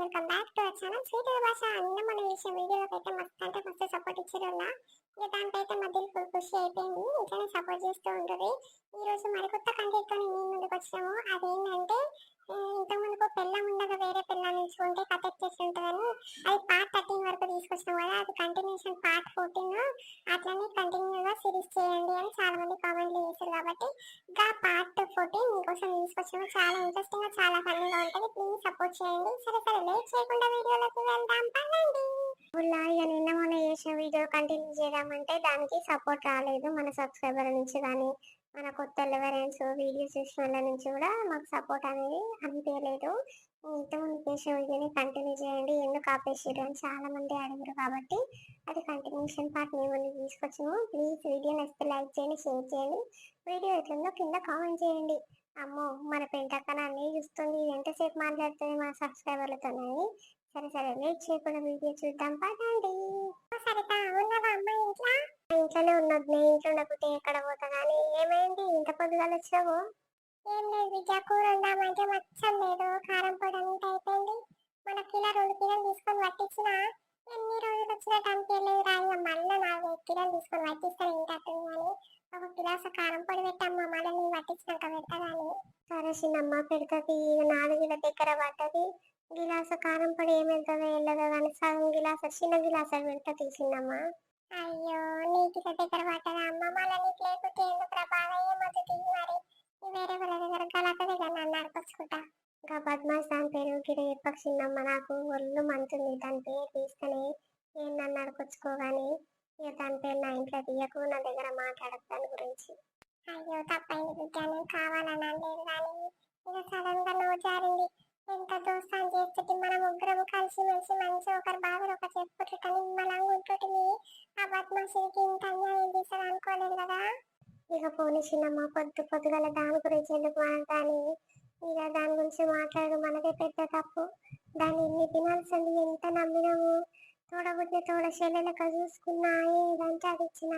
Welcome back to our channel sweet భాష అన్న మన విషయం వీడియోకి అయితే మస్తు అంటే మస్తు సపోర్ట్ ఇచ్చారు ఇక దానికైతే మధ్యలో ఫుల్ ఖుషి అయిపోయింది ఇట్లానే సపోర్ట్ చేస్తూ ఉంటుంది ఈరోజు మరికొత్త కంటెంట్తో మీ ముందుకు వచ్చాము అదేంటంటే ఇంతకుముందుకు పెళ్ళం ఉండగా వేరే పెళ్ళం నుంచి ఉంటే కట్ చేసి ఉంటుందని అది పార్ట్ థర్టీన్ వరకు తీసుకొచ్చినాం కదా అది కంటిన్యూషన్ పార్ట్ ఫోర్టీన్ అట్లనే కంటిన్యూగా సిరీస్ చేయండి అని చాలా మంది కామెంట్లు చేశారు కాబట్టి ఇంకా పార్ట్ ఫోర్టీన్ మీకోసం తీసుకొచ్చాము చాలా ఇంట్రెస్టింగ్గా చాలా ఫన్నీగా ఉంటుంది. ప్లీజ్ సపోర్ట్ చేయండి. సరే సరే లేట్ చేయకుండా వీడియోలోకి వెళ్దాం. పదండి. ఇక నిన్న మొన్న చేసిన వీడియో కంటిన్యూ చేద్దామంటే దానికి సపోర్ట్ రాలేదు మన సబ్స్క్రైబర్ నుంచి కానీ. మన కొత్త ఎవరెన్స్ వీడియో చూసిన వాళ్ళ నుంచి కూడా మాకు సపోర్ట్ అనేది అనిపించలేదు ఇంతకుముందు చేసిన వీడియోని కంటిన్యూ చేయండి. ఎందుకు ఆపేసారు అని చాలా మంది అడిగారు కాబట్టి అది కంటిన్యూషన్ పార్ట్ మేము తీసుకొచ్చాము ప్లీజ్ వీడియో నచ్చితే లైక్ చేయండి షేర్ చేయండి. వీడియో ఎట్లుందో కింద కామెంట్ చేయండి. అమ్మో! మన పెంటక్కన అన్నీ చూస్తుంది. ఎంతసేపు మాట్లాడుతుంది మన సబ్స్క్రైబర్లతోనని సరే సరే లేట్ చేయకుండా వీడియో చూద్దాం. పదండి. సరితా ఉన్నవా అమ్మ ఇంట్లో? ఇంట్లోనే ఉన్నది నేను ఇంట్లో ఉండకపోతే ఎక్కడ పోతా కానీ ఏమైంది? ఇంత పొద్దుగాలు వచ్చినావు? ఏం లేదు విద్య కూర ఉందామంటే మచ్చం లేదు. కారం పొడి అంత అయిపోయింది. మన కిలో రెండు కిలోలు తీసుకొని పట్టించిన ఎన్ని రోజులు వచ్చినట్టు అనిపించలేదు రా మళ్ళీ నాలుగు కిలోలు తీసుకొని పట్టిస్తాను ఇంటట్టుంది అని ఒక కిలాస కారం పొడి పెట్టమ్మా మళ్ళీ నేను పట్టించినాక కానీ సరే చిన్నమ్మ పెడుతుంది నాలుగు దగ్గర పడ్డది. గిలాస కారం పొడి ఏమెళ్తుందో వెళ్ళదో కానీ సగం గిలాస చిన్న గిలాస పెడుతుంది చిన్నమ్మ. అయ్యో నీకు దగ్గర పట్టదా అమ్మ? మళ్ళీ నీకు లేకపోతే ఎందుకు బాగా ఏమవుతుంది మరి? వేరే వాళ్ళ దగ్గర గలకదే కానీ నన్ను నడిపించుకుంటా ఇంకా బద్మాస్ దాని పేరు గిడ చెప్పక్షిందమ్మ నాకు ఒళ్ళు మంతుంది దాని పేరు తీసుకొని ఏం నన్ను నడిపించుకోగాని ఇక దాని పేరు నా ఇంట్లో తీయకు నా దగ్గర మాట్లాడదు దాని గురించి. అయ్యో తప్పైంది బిడ్డ నేను కావాలని అనలేదు కానీ ఇక సడన్గా నో జారింది. ఎంత దోస్తాను చేస్తుంటే మన ముగ్గురం కలిసి మెలిసి మంచి ఒకరి బాధలు ఒకరు కానీ మనం ఉంటుంటుంది ఆ బద్మాషికి ఇంత అన్యాయం చేశారు అనుకోలేదు కదా? ఇక పోనీ చిన్నమ్మ పొద్దు పొద్దుగల దాని గురించి ఎందుకు మాట్లాడాలి? ఇక దాని గురించి మాట్లాడు మనదే పెద్ద తప్పు. దాన్ని ఎన్ని తినాల్సింది ఎంత నమ్మినాము? తోడబుద్ధి తోడ చెల్లెలక చూసుకున్నా ఏదంటే అది ఇచ్చిన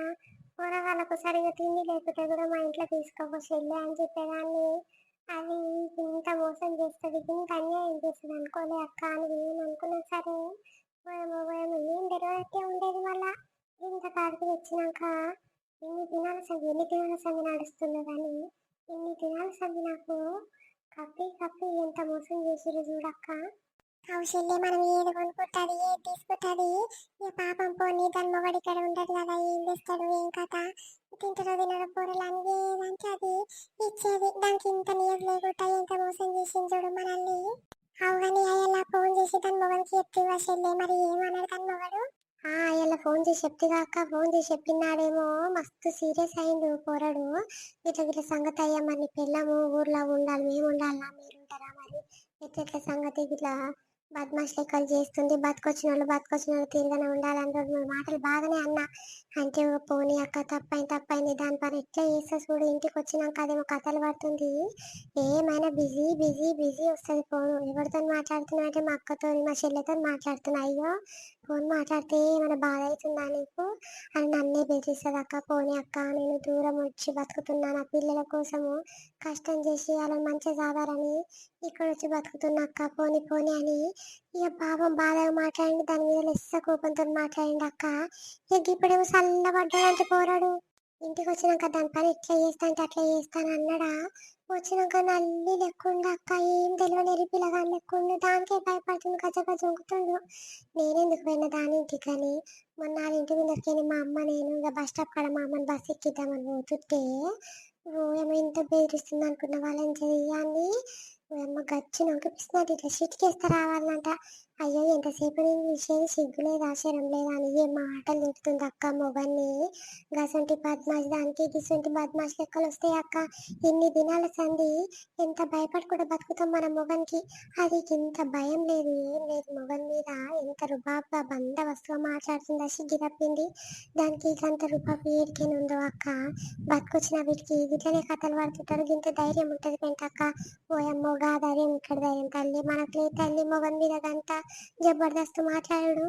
కూరగాయలకు సరిగా తిండి లేకపోతే కూడా మా ఇంట్లో తీసుకోపో చెల్లె అని చెప్పేదాన్ని. అది ఇంత మోసం చేస్తుంది ఇంత అన్యాయం చేస్తుంది అనుకోలే అక్క అని నేను అనుకున్నా సరే పోయాము ఏం తెలియకే ఉండేది మళ్ళా. ఇంత కాడికి వచ్చినాక ఇన్ని దినాల సంధి ఎన్ని దినాల సంధి నడుస్తుంది కానీ ఇన్ని దినాల సంధి నాకు కప్పి కప్పి ఎంత మోసం చేసిరు చూడక్క కౌశల్య మనం ఏది కొనుక్కుంటుంది ఏది తీసుకుంటుంది? ఇక పాపం పోనీ దాని మొగడి ఇక్కడ ఉండదు కదా ఏం చేస్తాడు ఏం కథ? తింటారో తినరో కూరలు అని ఏదంటే అది ఇచ్చేది. దానికి ఇంత నీరు లేకుండా ఎంత మోసం చేసింది చూడు మనల్ని. అవుగాని అయ్యలా ఫోన్ చేసి దాని మొగడికి చెప్తే చెల్లె? మరి ఏమన్నాడు దాని మొగడు ఆ అయ్యలా ఫోన్ చేసి చెప్తే కాక ఫోన్ చేసి చెప్పినాడేమో మస్తు సీరియస్ అయిండు పోరాడు. ఇట్లా ఇట్లా సంగతి అయ్యా మరి పిల్లము ఊర్లో ఉండాలి మేము ఉండాలా మీరు? ఉంటారా మరి ఇట్లా సంగతి ఇట్లా బద్మాష్ లెక్కలు చేస్తుంది. బతికొచ్చిన వాళ్ళు బతికొచ్చిన వాళ్ళు తీరుగానే ఉండాలని రెండు మూడు మాటలు బాగానే అన్నా. అంటే పోనీ అక్క తప్పైంది తప్పైంది. దాని పని ఎట్లా చేస్తా చూడు. ఇంటికి వచ్చినాక అదేమో కథలు పడుతుంది. ఏమైనా బిజీ బిజీ బిజీ వస్తుంది పోను ఎవరితో మాట్లాడుతున్నా అంటే మా అక్కతో మా చెల్లెతో మాట్లాడుతున్నా. అయ్యో ఫోన్ మాట్లాడితే ఏమైనా బాధ అవుతుందా నీకు? అని నన్నే బెదిరిస్తుంది అక్క పోనీ అక్క నేను దూరం వచ్చి బతుకుతున్నాను ఆ పిల్లల కోసము కష్టం చేసి వాళ్ళని మంచిగా సాగారని ఇక్కడ వచ్చి బతుకుతున్నా అక్క పోనీ పోనీ అని. ఇక పాపం బాధగా మాట్లాడండి దాని మీద లెస్స కోపంతో మాట్లాడింది అక్క. ఇక ఇప్పుడేమో చల్లబడ్డాడంటే పోరాడు. ఇంటికి వచ్చినాక దాని పని ఇట్లా చేస్తా అంటే అట్లా చేస్తాను అన్నాడా వచ్చినాక నల్లి లెక్కుండా అక్క ఏం తెలియని పిల్లగాని లెక్కుండు దానికే భయపడుతుంది గజ గజ ఉంకుతుండు నేనెందుకు పోయినా దాని ఇంటికి అని మొన్న వాళ్ళ ఇంటి ముందరికి మా అమ్మ నేను ఇంకా బస్ స్టాప్ కాడ మా అమ్మని బస్ ఎక్కిద్దామని పోతుంటే ఏమో ఇంత బెదిరిస్తుంది అనుకున్న వాళ్ళని చెయ్యాన్ని అమ్మ గచ్చి నొక్కిపిస్తున్నది ఇట్లా చిటికేస్తే రావాలంట. అయ్యో ఎంతసేపు నేను విషయం సిగ్గులే ఆశ్చర్యం లేదా అని? ఏ మాటలు నింపుతుంది అక్క? మొగన్ని? గసంటి బద్మాష్ దానికి గిసంటి బద్మాష్ లెక్కలు వస్తాయి అక్క. ఇన్ని దినాల సంది ఎంత భయపడకుండా బతుకుతాం మన మొగన్కి? అది ఇంత భయం లేదు ఏం లేదు. మొగన్ మీద ఎంత రుబాబ్గా బందవస్తుగా మాట్లాడుతుందా సిగ్గి తప్పింది. దానికి ఇదంత రుబాబు ఏడికైనా ఉందో అక్క? బతుకొచ్చిన వీటికి ఇట్లనే కథలు పడుతుంటారు. ఇంత ధైర్యం ఉంటుంది పెంటక్క ఓయమ్మో గా ధైర్యం ఇక్కడ ధైర్యం తల్లి? మనకు లేదు తల్లి మొగన్ మీద అంతా జబర్దస్త్ మాట్లాడాడు.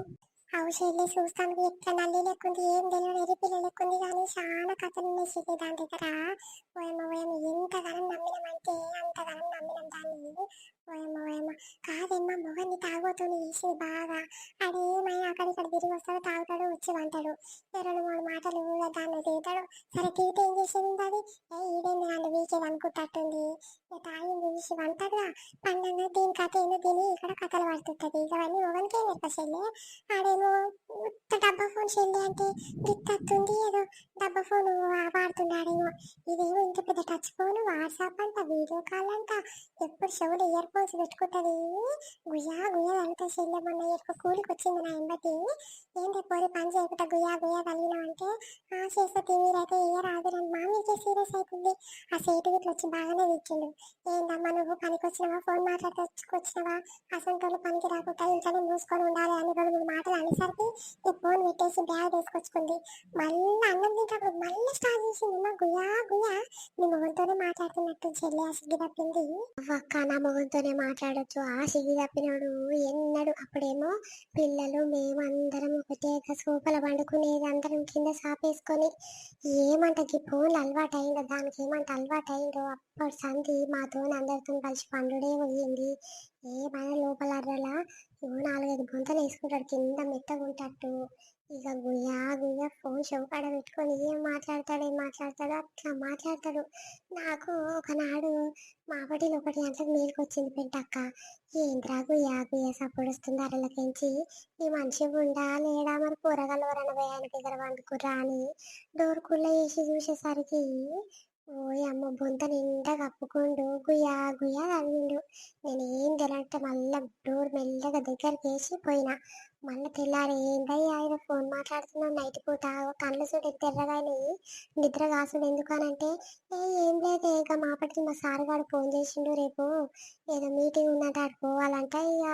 అవశైలి చూస్తాను. ఎక్కడ నల్లి లేకుంది ఏం తెలియదు. ఎరి పిల్ల లేకుంది కానీ చాలా కథలు ఉన్నాయి దాని దగ్గర. ఓయమ్మ ఓయమ్మ ఎంతగానం నమ్మినామంటే అంతగానం నమ్మినాం దాన్ని. ఓయమ్మ ఓయమ్మ. కాదమ్మా మొగన్ని తాగోతూ వేసింది బాగా. అది ఏమైనా అక్కడ ఇక్కడ తిరిగి వస్తాడు తాగుతాడు వచ్చి వంటాడు. రెండు మూడు మాటలు దాన్ని తీతాడు. సరే తీతే ఏం చేసింది అది ఏ ఈడేంది నన్ను వీకేది అనుకుంటట్టుంది తాగింది తీసి వంటగా? పండుగ దీని కథ ఏందో దీని ఇక్కడ కథలు పడుతుంటది. ఇక అవన్నీ మొగనికే నేర్ప ఆడేమో ఉత్త డబ్బా ఫోన్ చెల్లి అంటే గిత్తత్తుంది ఏదో. డబ్బా ఫోన్ వాడుతున్నాడేమో. ఇదేమో ఇంత పెద్ద టచ్ ఫోన్ వాట్సాప్ అంట వీడియో కాల్ అంట ఎప్పుడు చెవులు ఇయర్ ఫోన్స్ పెట్టుకుంటుంది గుయా గుయా అంత చెల్లె మొన్న ఎరుకు కూలికి వచ్చింది నా ఎంబటి. ఏంటి పోరి పని చేయకుండా గుయా గుయా కలిగినా అంటే చేస్తే అయితే ఏ రాదు. నన్ను మామీకే సీరియస్ అవుతుంది ఆ సీటు గిట్ల వచ్చి బాగానే తెచ్చిండు ఏందమ్మా నువ్వు? పనికి వచ్చినావా ఫోన్ మాట్లాడుకొచ్చినావా? అసంటోళ్ళు పనికి రాకుండా ఇంట్లోనే మూసుకొని ఉండాలి అని రెండు మూడు మాటలు అనేసరికి ఈ ఫోన్ పెట్టేసి బ్యాగ్ తీసుకొచ్చుకుంది. మళ్ళీ అన్నం తింటప్పుడు మళ్ళీ స్టార్ట్ చేసింది. మా గుయా గుయా. నీ మొగంతోనే మాట్లాడుతున్నట్టు చెల్లి ఆ సిగ్గి తప్పింది. అక్క నా మొగంతోనే మాట్లాడొచ్చు ఆ సిగ్గి తప్పినాడు ఎన్నడు అప్పుడేమో పిల్లలు మేమందరం ఒకటే సోపల పండుకునేది అందరం కింద సాపేసుకొని ఏమంట ఈ ఫోన్లు అలవాటు అయిందో దానికి ఏమంట అలవాటు అయిందో అప్పటి సంధి మాతో అందరితో కలిసి పండుడే పోయింది. ఏమైనా లోపల అర్రలా ఇవో నాలుగైదు గుంతలు వేసుకుంటాడు. కింద మెత్తగా ఉంటట్టు ఇక గుయ్యా గుయ్యా ఫోన్ చౌకాడ పెట్టుకొని ఏం మాట్లాడతాడు ఏం మాట్లాడతాడు? అట్లా మాట్లాడతాడు. నాకు ఒకనాడు మా బడిలో ఒకటి గంటలకు మేలుకు వచ్చింది పెంటక్క ఏంట్రా గుయ్యా గుయ్యా సపోర్ట్ వస్తుంది అరలకించి ఈ మనిషి గుండా లేడా మరి కూరగాయలు ఎవరైనా పోయాను దగ్గర వండుకురా అని డోర్ కుళ్ళ వేసి చూసేసరికి ఓయ్ అమ్మ బొంత నిండా కప్పుకుండు గుయా గుయా తగిలిండు. నేను ఏం తెలియటే మళ్ళా డోర్ మెల్లగా దగ్గరికి వేసి పోయినా. మళ్ళీ తెల్లారి ఏందయ్యా ఆయన ఫోన్ మాట్లాడుతున్నావు? నైట్ పూట కళ్ళు చూడు తెల్లగాని నిద్ర కాసుడు ఎందుకు అని అంటే ఏ ఏం లేదు ఇక మాపటికి మా సార్ గారు ఫోన్ చేసిండు రేపు. ఏదో మీటింగ్ ఉన్నట్టు ఆడు పోవాలంటే ఇక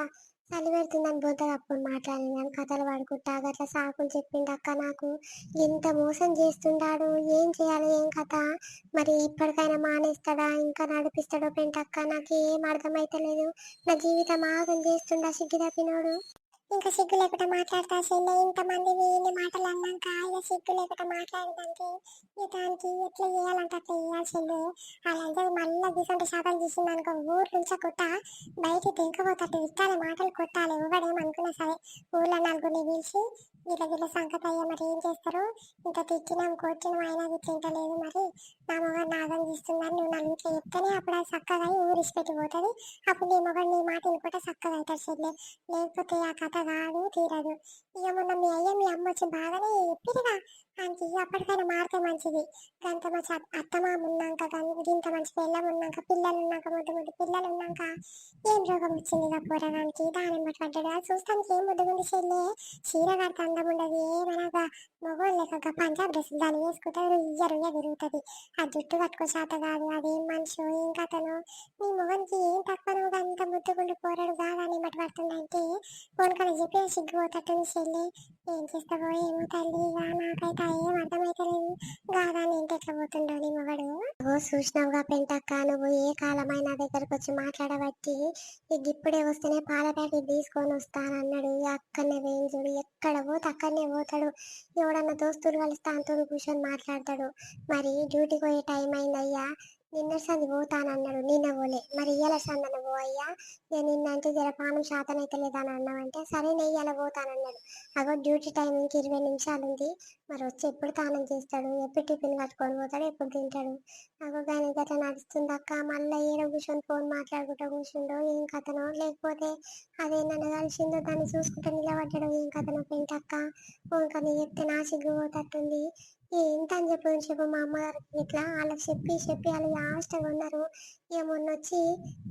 చలి పెడుతుందని బొద్ద అప్పుడు మాట్లాడినాను కథలు పడుకుంటా అట్లా సాకులు చెప్పిండు అక్క నాకు. ఎంత మోసం చేస్తుండాడు ఏం చేయాలి ఏం కథ? మరి ఇప్పటికైనా మానేస్తాడా ఇంకా నడిపిస్తాడో పెంటక్క నాకు ఏం అర్థమైతలేదు. నా జీవితం ఆగం చేస్తుండా సిగ్గు తప్పినోడు? ఇంకా సిగ్గు లేకుండా మాట్లాడతా చెల్లె ఇంతమంది వీళ్ళ మాటలు అన్నాక ఇక సిగ్గు లేకుండా మాట్లాడడానికి దానికి ఎట్లా చేయాలంటే అట్లా చేయాలి చెల్లె మళ్ళీ గిసంటి శాతం చేసింది అనుకో ఊరు నుంచి కొట్ట బయటికి తెంకపోతాడు విట్టాలి మాటలు కొట్టాలి ఎవడేమనుకున్నా సరే ఊళ్ళో నలుగురిని పిలిచి వీళ్ళ వీళ్ళ సంగతి అయ్యా మరి ఏం చేస్తారు? ఇంత తిట్టినాం కొట్టినాం అయినా అది తింటలేదు మరి. నా మొగడు నాగం చేస్తున్నారు నువ్వు నలుగురిలో చెప్తేనే అప్పుడు అది చక్కగా ఊరిసి పెట్టిపోతుంది అప్పుడు నీ మొగడు నీ మాట వినుకుంటే చక్కగా అవుతాడు చెల్లె. లేకపోతే ఆ కథ కాదు తీరదు. ఇక మొన్న మీ అయ్య మీ అమ్మ వచ్చి బాగానే చెప్పిరుగా ఆయనకి అప్పటికైనా మారితే మంచిది. మంచిది. గంత మంచి అత్తమామ ఉన్నాక ఇంత మంచి పిల్లం ఉన్నాక పిల్లలు ఉన్నాక ముద్దు ముద్దు పిల్లలు ఉన్నాక ఏం రోగం వచ్చింది ఇక పోరగానికి? దాని బట్టి పడ్డాడు అది చూస్తానికి ఏం ముద్దుగుంది చెల్లె చీర కడితే అందం ఉండదు. ఏమనగా మగోళ్ళు లేక పంజాబ్ డ్రెస్ దాన్ని వేసుకుంటే రుయ్య రుయ్య తిరుగుతుంది. ఆ జుట్టు కట్టుకో చేత కాదు. అదేం మనిషి ఏం కథను. నీ మొగనికి ఏం తక్కువ అంత ముద్దుగుండి పోరాడు కాదని బట్టి పడుతుందంటే ఫోన్ కన్నా చెప్పి సిగ్గుపోతట్టుంది చెల్లి ఏం చేస్తావో ఏమో తల్లి ఇక నాకైతే ఏం అర్థమైతలేదు. గాదా నేను ఎట్లా పోతుండో నీ మొగడు. ఓ చూసినావుగా పెంటక్క నువ్వు ఏ కాలమైన దగ్గరకు వచ్చి మాట్లాడబట్టి ఇక ఇప్పుడే వస్తేనే పాల ప్యాకెట్ తీసుకొని వస్తానన్నాడు. అక్కడనే వేయించుడు ఎక్కడ పోతే అక్కడనే పోతాడు. ఎవడన్నా దోస్తులు కలిస్తే అంతో కూర్చొని మాట్లాడతాడు. మరి డ్యూటీకి పోయే టైం అయిందయ్యా. నిన్న సంది పోతానన్నాడు నిన్న పోలే. మరి ఇయ్యాల సందన పో అయ్యా. ఇక నిన్న అంటే జర పానం శాతం అయితే లేదని అన్నావంటే సరే నేను ఇయ్యాల పోతానన్నాడు. అగో డ్యూటీ టైం ఇంక ఇరవై నిమిషాలు ఉంది. మరి వచ్చి ఎప్పుడు తానం చేస్తాడు? ఎప్పుడు టిఫిన్ కట్టుకొని పోతాడు? ఎప్పుడు తింటాడు? అగో కానీ గట్లా నడుస్తుంది అక్క. మళ్ళీ ఏడో కూర్చొని ఫోన్ మాట్లాడుకుంటూ కూర్చుండో. ఏం కథనో? లేకపోతే అదే నన్ను కలిసిందో దాన్ని చూసుకుంటూ నిలబడ్డాడు ఏం కథనో పెంటక్క ఫోన్ కానీ చెప్తే నా సిగ్గు పోతట్టుంది. ఏంటని అని చెప్పి చెప్పు మా అమ్మగారికి ఇట్లా వాళ్ళకి చెప్పి చెప్పి వాళ్ళు లాస్ట్గా ఉన్నారు. ఇక మొన్న వచ్చి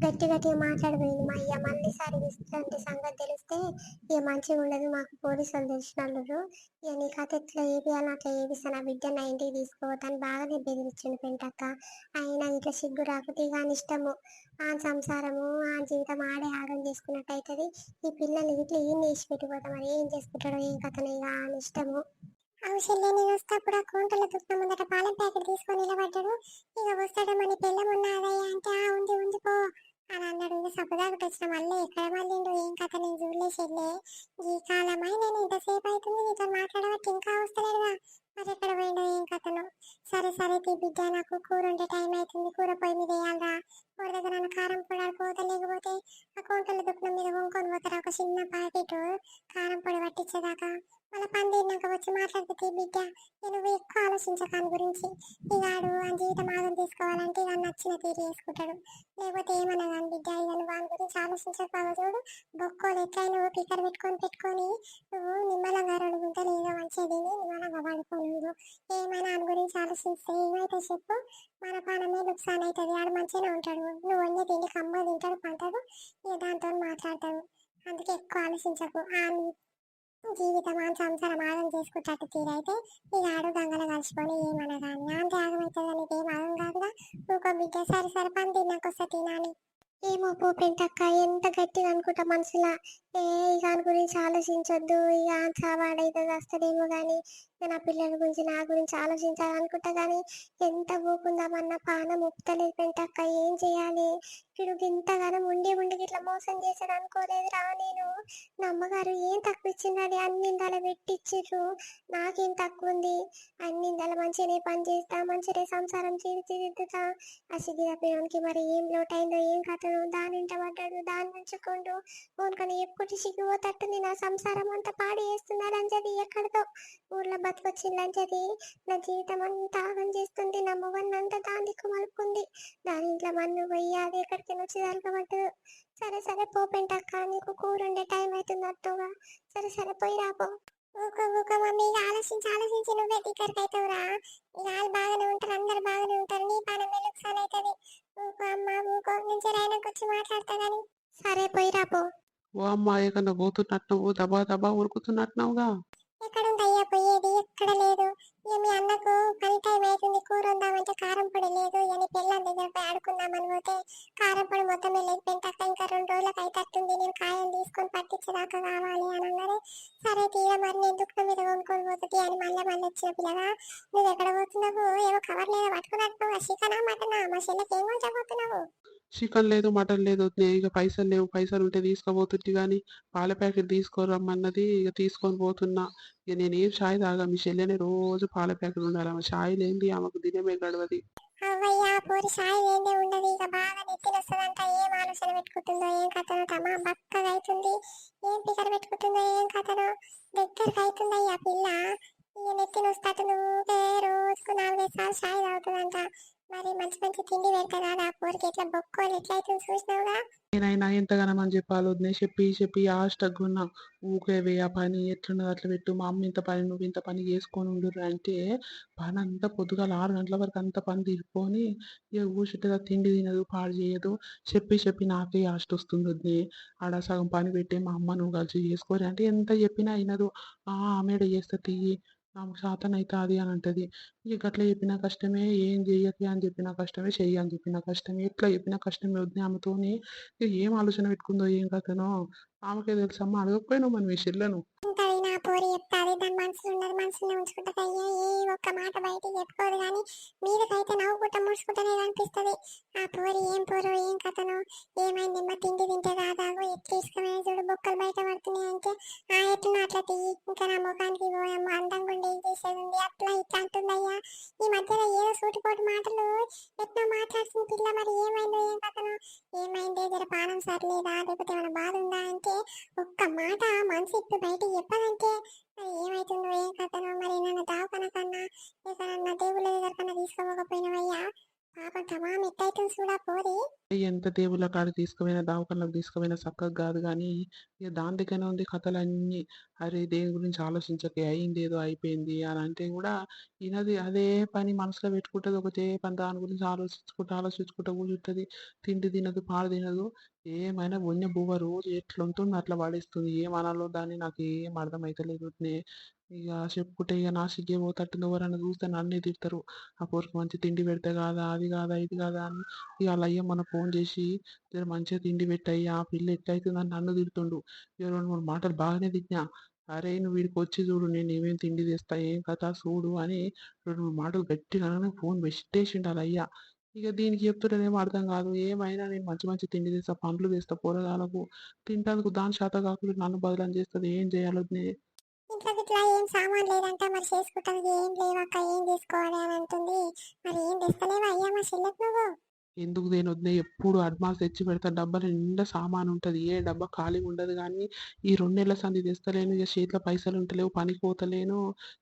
గట్టి గట్టిగా మాట్లాడిపోయింది. మా అయ్య మళ్ళీ సారి ఇస్తుంటే సంగతి తెలిస్తే ఇక మంచిగా ఉండదు. మాకు పోలీసులు తెలిసిన వాళ్ళు ఇక నీ కథ ఎట్లా ఏపియాలని అట్లా ఏపిస్తాను నా బిడ్డ నా ఇంటికి తీసుకోవద్దని బాగా బెదిరించిండు పెంటక్క. అయినా ఇట్లా సిగ్గు రాకపోతే ఇక ఇష్టము. ఆ సంసారము ఆ జీవితం ఆడే ఆగం చేసుకున్నట్టు అవుతుంది ఈ పిల్లలు ఇట్లా ఏం చేసి పెట్టిపోతాం? మరి ఏం చేసుకుంటాడో ఏం కథనో ఇక అని ఇష్టము. అవసరం నేను వస్తేప్పుడు ఆ కౌంటర్లో దుఃఖం ముందట పాలం ప్యాకెట్ తీసుకొని నిలబడ్డాడు ఇక వస్తాడు మన పిల్లం ఉన్నదయ్యా అంటే ఆ ఉంది ఉంది పో అని అన్నాడు. ఇంకా సబ్బుదాకు వచ్చిన మళ్ళీ ఎక్కడ మళ్ళీ ఏం కథ? నేను చూడలే చెల్లే ఈ కాలమై నేను ఇంతసేపు అవుతుంది నీతో మాట్లాడబట్టి ఇంకా వస్తలేడుగా మరి ఎక్కడ పోయిండో ఏం కథను? సరే సరే తీ బిడ్డ నాకు కూర ఉండే టైం అవుతుంది కూర పొయ్యి మీద వేయాలరా. కూర దగ్గర నన్ను కారం పొడాలు పోతే లేకపోతే ఆ కోంటల దుఃఖం మీద కొనుక్కొని పోతారా? ఒక చిన్న ప్యాకెట్ కారం పొడి పట్టించేదాకా? మళ్ళీ పని తీరినాక వచ్చి మాట్లాడితే బిడ్డ ఇక నువ్వు ఎక్కువ ఆలోచించక దాని గురించి. ఇక ఆ జీవిత మార్గం తీసుకోవాలంటే ఇక నచ్చిన తీరు వేసుకుంటాడు. లేకపోతే ఏమన్నా కానీ బిడ్డ? ఇక నువ్వు వాని గురించి ఆలోచించకపోగా చూడు. బొక్కోలు ఎట్లయినా నువ్వు పిక్కర్ పెట్టుకొని పెట్టుకొని నువ్వు నిమ్మలంగా రెండు గుంటలు ఏదో మంచిగా నిమ్మలంగా పడుకోను ఏమైనా దాని గురించి ఆలోచిస్తే ఏమైతే చెప్పు. మన పానమే నుక్సాన్ అవుతుంది. ఆడు మంచిగానే ఉంటాడు. నువ్వు వండే తిండి కమ్మ తింటాడు పంటాడు. ఇక దాంతో మాట్లాడతాడు. అందుకే ఎక్కువ ఆలోచించకు. ఆ జీవితం ఆ సంసారం ఆగం చేసుకుంటట్టు తీరైతే ఈ ఆడు గంగలో కలిసిపోయి ఏమన్నా కానీ అంతే ఆగమవుతుంది కానీ ఏం ఆగం కాదుగా? ఇంకో బిడ్డ. సరి సరే పని తిన్నాకొస్తా తినాలి ఏమో పోపెంటక్క ఎంత గట్టిగా అనుకుంటా మనసులా. ఏ దాని గురించి ఆలోచించొద్దు. ఇక చావాడైతే వస్తుందేమో కానీ నా పిల్లల గురించి నా గురించి ఆలోచించాలి అనుకుంటా కానీ ఎంత పోకుందామన్న పానం ఉప్తలేదు పెంటక్క ఏం చేయాలి? వీడు ఇంతగానం ఉండి ఉండి ఇట్లా మోసం చేశాడు అనుకోలేదురా నేను. నా అమ్మగారు ఏం తక్కువ ఇచ్చిందని అన్నిందల పెట్టిచ్చిర్రు. నాకేం తక్కువ ఉంది? అన్నిందల మంచిగానే పని చేస్తా మంచిగానే సంసారం తీర్చిదిద్దుతా ఆ సిగ్గిరపోయానికి మరి ఏం లోటైందో ఏం కథను దాని ఇంట పడ్డాడు దాని ఉంచుకోండు ఓన్కని కుటిసికి పోతట్టుంది నా సంసారం అంతా పాడు చేస్తున్నారని చది ఎక్కడితో ఊర్లో బతికొచ్చింది చది నా జీవితం అంతా ఆగం చేస్తుంది. నా మొగన్ అంతా దాని దిక్కు మలుపుకుంది. దాని ఇంట్లో మన్ను పోయి అది ఎక్కడికి వచ్చి తలకబట్టదు సరే సరే పో పెంటక్క నీకు కూర ఉండే టైం అవుతుంది అట్టుగా సరే సరే పోయి రాపో ఊక ఊక మమ్మీ. ఇక ఆలోచించి ఆలోచించి నువ్వే టిక్కర్కి అవుతావురా ఇక వాళ్ళు బాగానే ఉంటారు అందరు బాగానే ఉంటారు. నీ పని మెలుక్సాన్ అవుతుంది ఊకో అమ్మ ఊకో నుంచి రైనాకి వచ్చి మాట్లాడతా సరే పోయి రాపో ఓ అమ్మ ఎక్కడ పోతున్నట్టున్నావు దబా దబా ఉరుకుతున్నట్టున్నావుగా. ఎక్కడ ఉందయ్యా పోయేది? ఎక్కడ లేదు. మీ అన్నకు పని టైం అవుతుంది కూర ఉందామంటే కారం పొడి లేదు. అని పిల్లల దగ్గర పోయి ఆడుకుందామని పోతే కారం పొడి మొత్తం లేదు పెంటక్క ఇంకా రెండు రోజులకు అయితట్టుంది. నేను కాయం తీసుకొని పట్టించేదాకా కావాలి అని అన్నారు. సరే తీయ మరి నేను దుఃఖం మీద కొనుక్కొని పోతుంది అని మళ్ళీ మళ్ళీ వచ్చిన పిల్లగా నువ్వు ఎక్కడ పోతున్నావు? ఏమో కవర్ లేదా పట్టుకున్నట్టు చికెనా మటనా మా చెల్లెకి ఏం కొంచబోతున్నావు చికెన్ లేదు మటన్ లేదు ఇక పైసలు లేవు పైసలు ఉంటే తీసుకోబోతుంది కానీ పాల ప్యాకెట్ తీసుకోరమ్మన్నది ఇక తీసుకొని పోతున్నా. ఇక నేను ఏం షాయి తాగా మీ చెల్లెనే రోజు పాల ప్యాకెట్ ఉండాలి ఆమె షాయి లేనిది ఆమెకు దినమే గడవది. అవ్వయ్యా పూరి సాయి ఏందే ఉండదు ఇక బాగా నెత్తిన వస్తుందంట ఏం ఆలోచన పెట్టుకుంటుందో ఏం కథనో బక్కగా అవుతుంది ఏం పికర్ పెట్టుకుంటుందో ఏం కథనో దగ్గరకు అవుతుందయ్యా పిల్ల. ఇక నెత్తిన నువ్వే రోజుకు నాలుగైదు సార్లు సాయి తాగుతుందంట. మరి మంచి మంచి తిండి పెడతా కదా ఆ ఎట్లా బొక్కోలు ఎట్లా చూసినావుగా? నేనైనా ఎంతగానో అని చెప్పాలి వదినే చెప్పి చెప్పి ఆస్టగ్గా ఉన్నా ఊకేవే ఆ పని ఎట్లున్నది అట్లా పెట్టు. మా అమ్మ ఇంత పని నువ్వు ఇంత పని చేసుకొని ఉండుర్రు అంటే పని అంతా పొద్దుగాల ఆరు గంటల వరకు అంత పని తీరుకొని ఇక ఊసిట్టుగా తిండి తినదు పాడు చేయదు. చెప్పి చెప్పి నాకే ఆస్ట్ వస్తుంది వదినే ఆడ సగం పని పెట్టి మా అమ్మ నువ్వు కలిసి చేసుకోరు అంటే ఎంత చెప్పినా అయినదు ఆ ఆమెడ చేస్తే తీయి నాకు శాతం అవుతుంది అని అంటది. ఇక అట్లా చెప్పిన కష్టమే ఏం చెయ్యకి అని చెప్పిన కష్టమే చెయ్యి అని చెప్పిన కష్టమే ఎట్లా చెప్పిన కష్టమే వద్దు ఆమెతోని. ఇక ఏం ఆలోచన పెట్టుకుందో ఏం కథనో. ఆమెకే తెలుసమ్మా అడగకపోయినా మన విషయంలో పోరి చెప్తాది దాని మనసులో ఉన్నది మనసులో ఉంచుకుంటది. అయ్యా ఏ ఒక్క మాట బయటికి చెప్పుకోదు కానీ మీదకైతే నవ్వుకుంటా ముడుచుకుంటనే ఆ పోరి ఏం పోరో ఏం కథనో ఏమైంది? తిండి తింటే రాదాగో ఎట్లా చూడు బొక్కలు బయట పడుతున్నాయి అంటే ఆ అట్లా తీయి ఇంకా నా ముఖానికి పోయమ్మ అందంగా ఉండి ఏం చేసేది ఉంది? అట్లా ఇట్లా అంటుందయ్యా. ఈ మధ్యలో ఏదో సూటిపోటు మాటలు ఎట్లా మాట్లాడుతుంది పిల్ల? మరి ఏమైందో ఏం కథను? ఏమైందే? జర పానం సర్లేదా? లేకపోతే ఏమైనా బాధ ఉందా అంటే ఒక్క మాట మనసు ఇప్పుడు బయటికి చెప్పదంటే మరి ఏమైతుందో ఏం కథనో మరి నన్ను దావకన కన్నా లేక నన్ను దేవుళ్ళ దగ్గర కన్నా తీసుకోకపోయినవయ్యా పాపం తమాం ఎట్టయితుంది చూడా పోరి. ఎంత దేవుళ్ళ కాడ తీసుకుపోయినా దావకాలకు తీసుకుపోయినా చక్కగా కాదు కానీ ఇక దాని దగ్గరనే ఉంది కథలు కథలన్నీ. అరే దేని గురించి ఆలోచించకే అయింది ఏదో అయిపోయింది అని అంటే కూడా ఈయనది అదే పని మనసులో పెట్టుకుంటుంది. ఒకటే పని దాని గురించి ఆలోచించుకుంటూ ఆలోచించుకుంటూ కూర్చుంటుంది. తిండి తినదు పాడు తినదు. ఏమైనా పుణ్య బువ్వ రోజు ఎట్లా అట్లా పడేస్తుంది. ఏమనాలో దాన్ని నాకు ఏం అర్థమైతలేదు. నే- ఇక చెప్పుకుంటే ఇక నా సిగ్గే పోతట్టుంది. ఎవరన్నా చూస్తే నన్నే తిడతారు. ఆ పోరికి మంచి తిండి పెడితే కాదా అది కాదా ఇది కాదా అని ఇక అలా అయ్య మన ఫోన్ చేసి జర మంచిగా తిండి పెట్టాయి ఆ పిల్ల ఎట్లయితుందని నన్ను తిడుతుండు. ఇక రెండు మూడు మాటలు బాగానే తిట్టినా. అరే నువ్వు వీడికి వచ్చి చూడు నేను ఏమేం తిండి తెస్తా ఏం కథ చూడు అని రెండు మూడు మాటలు గట్టిగా ఫోన్ పెట్టేసిండు వాళ్ళ అయ్య. ఇక దీనికి చెప్తుంటేనేమో అర్థం కాదు. ఏమైనా నేను మంచి మంచి తిండి తెస్తా పండ్లు తెస్తా పోరగాలకు తింటానికి దాని శాత కాకుండా నన్ను బదలం చేస్తుంది. ఏం చేయాలో నే- ఇంట్లోకి ఏం సామాన్ లేదంట. మరి చేసుకుంటానికి ఏం లేవక్క ఏం తీసుకోవాలి అని అంటుంది. మరి ఏం తెస్తలేవా అయ్యా మా చెల్లెకు నువ్వు? ఎందుకు దేని వద్దే ఎప్పుడు అడ్వాన్స్ తెచ్చి పెడతా. డబ్బా నిండా సామాన్ ఉంటుంది. ఏ డబ్బా ఖాళీ ఉండదు కానీ ఈ రెండు నెలల సంది తెస్తలేను. ఇక చేతిలో పైసలు ఉంటలేవు. పనికి పోతలేను.